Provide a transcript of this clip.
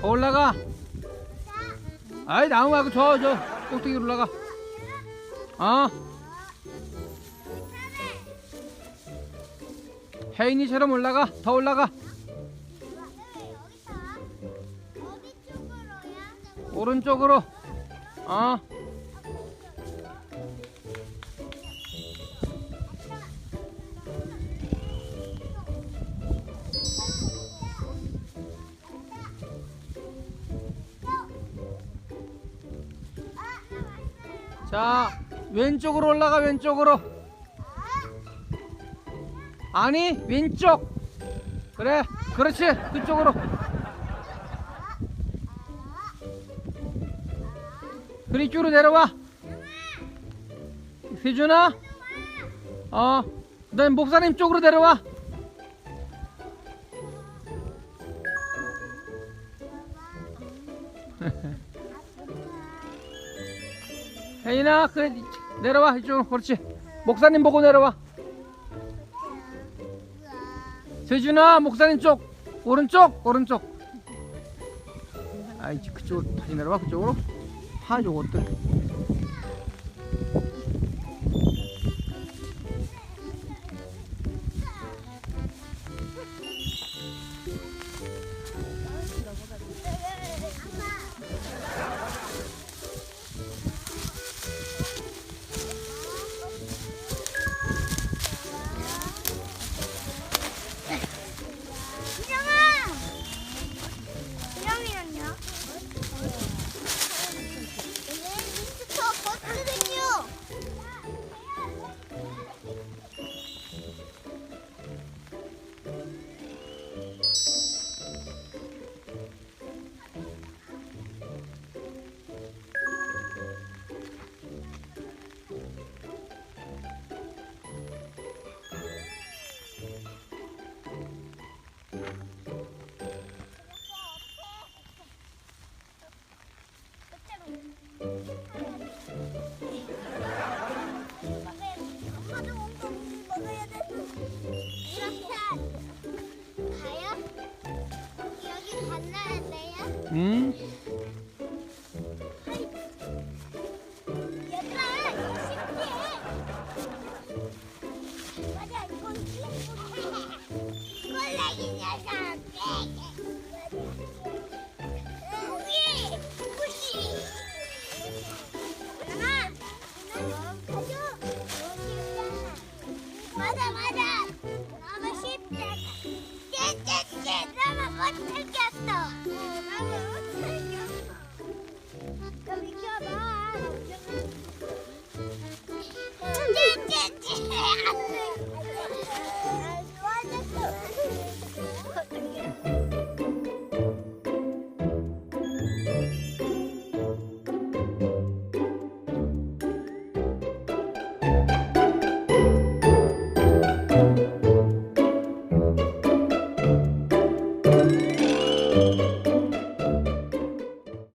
더 올라가. 아이 나무 말고 저저 꼭대기로 올라가. 어. 혜인이처럼 올라가. 더 올라가. 오른쪽으로. 어. 자 왼쪽으로 올라가 왼쪽으로. 아니 왼쪽. 그래 그렇지 그쪽으로. 그리 쪽으로 내려와. 세준아. 어. 넌 목사님 쪽으로 내려와. 혜인아, 그래 내려와 이쪽으로 그렇지. 목사님 보고 내려와. 세준아, 목사님 쪽 오른쪽 오른쪽. 아이 그쪽으로 다시 내려와 그쪽으로. 하 요것들. 嗯。